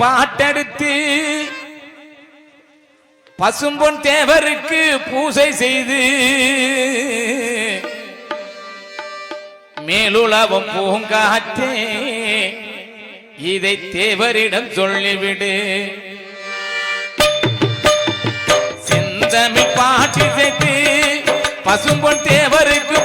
பாட்டெடுத்து பசும்பொன் தேவருக்கு பூசை செய்து மேலுளவும் பூங்காற்றே இதை தேவரிடம் சொல்லிவிடு. செந்தமிழ் பாட்டு செய்து பசும்பொன் தேவருக்கு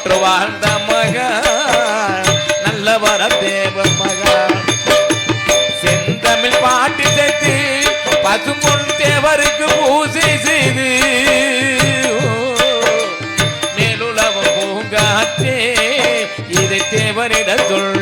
போற்று வாழ்ந்த மக நல்ல வர தேவர் மகா செந்தமிழ் பாட்டு சேர்த்து பசும்பொன் தேவருக்கு பூசை செய்து மேலுலவ பூங்காற்றே இதை தேவரிட சொல்லிவிடு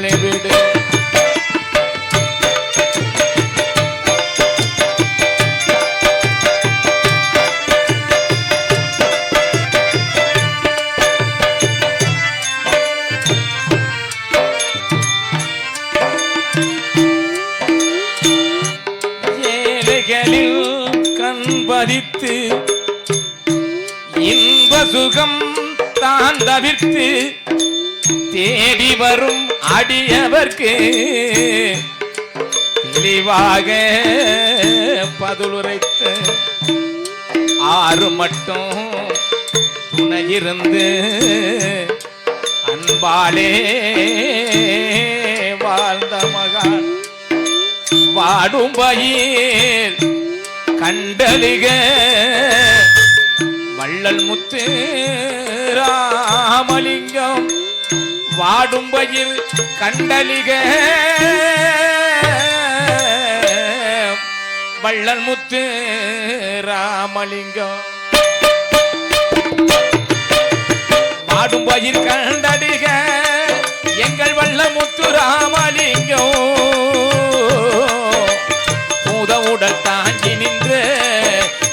ஏழைகளில் கண் பதித்து இன்ப சுகம் தான் தவிர்த்து தேடி வரும் அடியவர்க்கு தெளிவாக பதிலுரைத்த ஆறு மட்டும் துணையிருந்து அன்பாலே வாடும் பயிர் கண்டலிக வள்ளல் முத்து ராமலிங்கம். வாடும் பயிர் கண்டலிக வள்ளல் முத்து ராமலிங்கம். வாடும் பயிர் கண்டலிக எங்கள் வல்ல முத்து ராமலிங்கம். பூத உடல் தாங்கி நின்று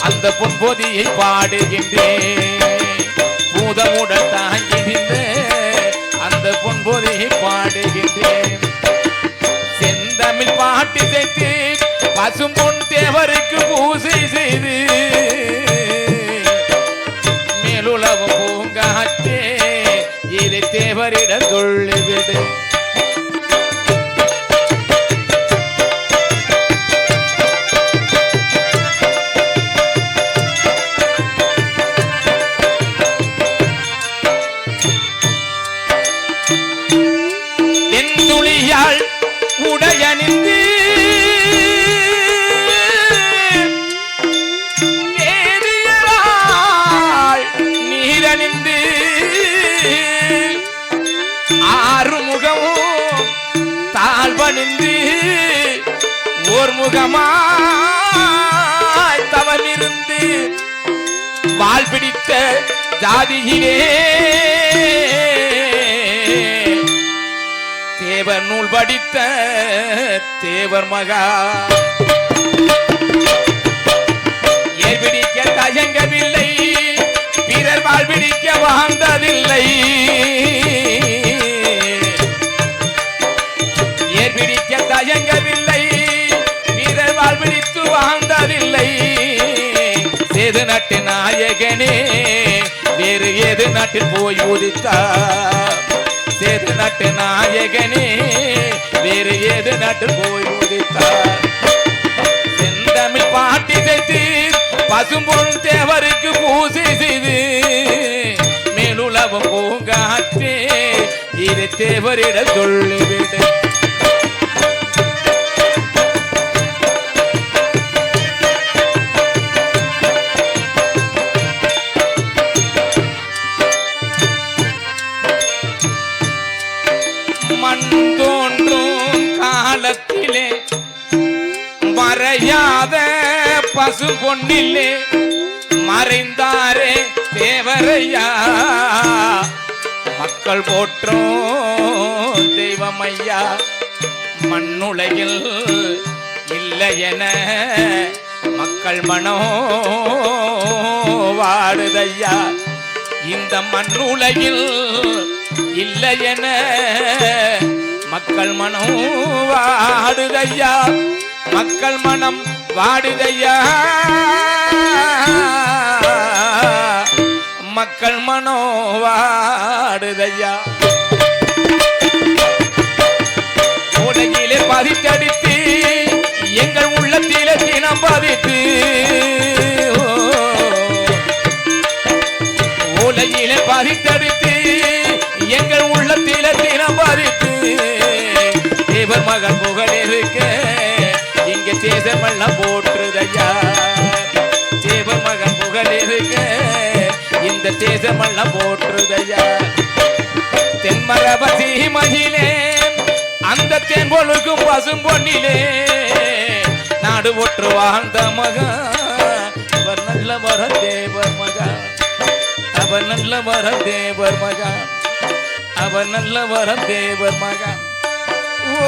அந்த பொன்பொதியை பாடுகின்றேன். பூத உடல் தாங்கி நின்று அந்த பொன்பொதியை பாடுகின்றேன். செந்தமிழ் பாட்டு சேர்த்து பசும்பொன் தேவருக்கு பூசை செய்து மேலுலவ பூங்காற்றே இதை தேவரிடம் சொல்லிவிடு. தாழ்வணிந்து ஓர் முகமாய் தவமிருந்து வால் பிடித்த ஜாதியிலே தேவர் நூல் படித்த தேவர் மகா. ஏற்பிடிக்க தயங்கவில்லை? பிறர் வாழ்பிடிக்க வாங்க நாட்டு நாயகனே வேறு ஏது நாட்டில் போய் உதித்தா சேது நாட்டு நாயகனே வேறு ஏது நாட்டில் போய் உதித்தா செந்தமிழ் பாட்டி செய்து பசும்பொருள் தேவருக்கு பூசை செய்து மேலுலகம் பூங்காற்றே இது தேவரிட சொல்லுது பசு பொன்னிலே மறைந்தாரே தேவரையா. மக்கள் போற்றும் தெய்வமையா. மண்ணுலகில் இல்லை என மக்கள் மனோ வாடுதையா. இந்த மண்ணுலகில் இல்லை என மக்கள் மனம் வாடுதையா. மக்கள் மனம் வாடுதையா மக்கள் மனோ வாடுதையா உலகிலே பதித்தடித்து எங்கள் உள்ளத்திலே தினம் பதித்து. உலகிலே பதித்தடித்து எங்கள் உள்ளத்திலே தினம் பதித்து. தேவர் மகன் புகழ் இருக்க இங்க தேசமெல்லாம் போற்றுதையா? சேவ மகன் புகழ் இருக்க இந்த தேசமெல்லாம் போற்றுதையா? தென்மரபதி மகிழே அந்த தேன்பொழுக்கும் பசும் பொன்னிலே நாடு ஒற்று வாழ்ந்த மகா அவர் நல்ல வர தேவர் மகா அவர் நல்ல வர தேவர் மகா அவர் நல்ல வர தேவர் மகா ஓ!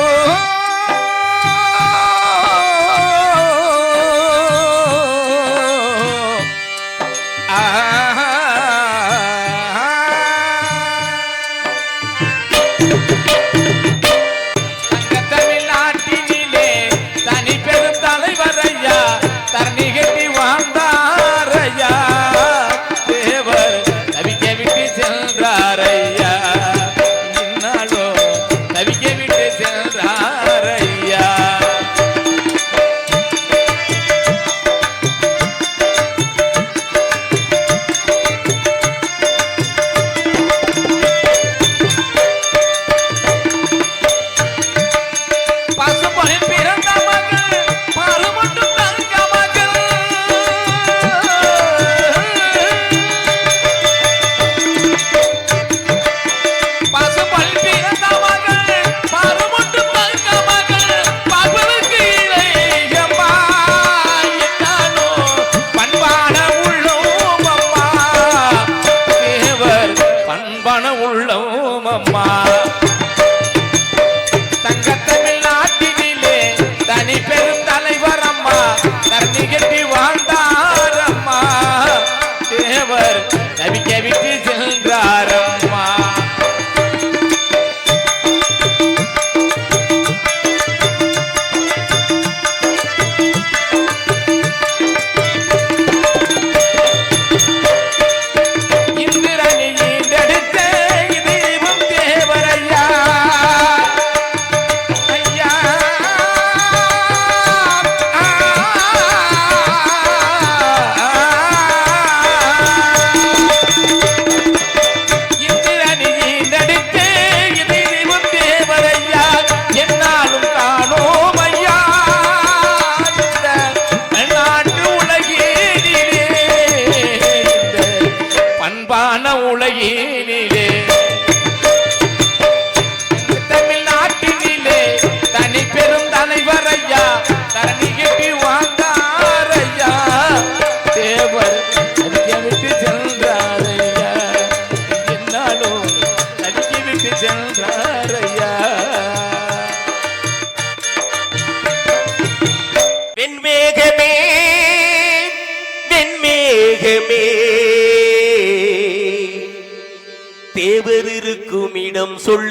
அம்மா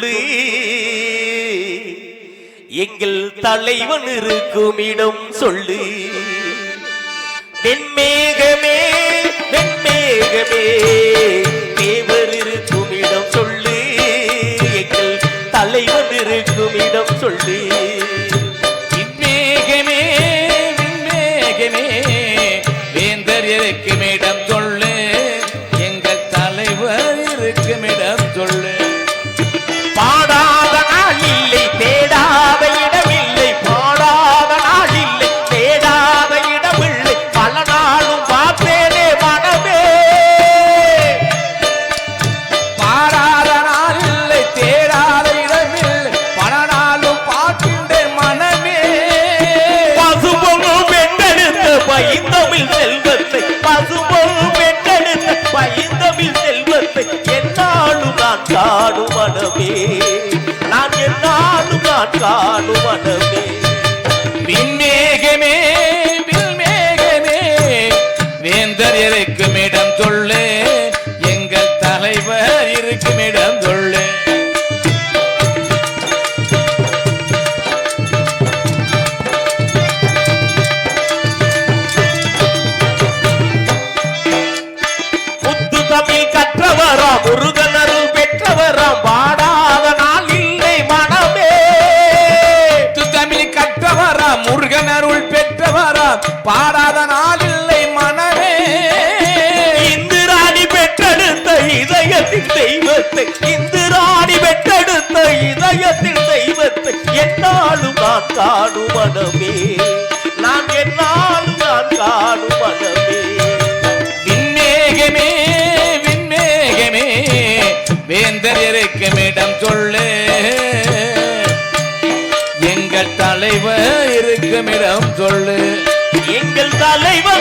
இடம் எங்கள் தலைவன் இருக்கும் இடம் சொல்லு. வெண்மேகமே வெண்மேகமே தேவர் இருக்கும் இடம் சொல்லு. எங்கள் தலைவன் இருக்கும் இடம் சொல்லு. ಕಾಡುವನವೇ பாடாத நாளில்லை மனமே. இந்திராணி பெற்றெடுத்த இதயத்தின் தெய்வத்தை இந்திராணி பெற்றெடுத்த இதயத்தின் தெய்வத்தை என்னாலும் நான் காணும் மனமே நான் என்னாலும் நான் காணும் மனமே விண்மேகமே விண்மேகமே வேந்தர் இருக்கும் இடம் சொல்லு. எங்கள் தலைவர் இருக்கும் இடம் சொல்லு. எங்கள்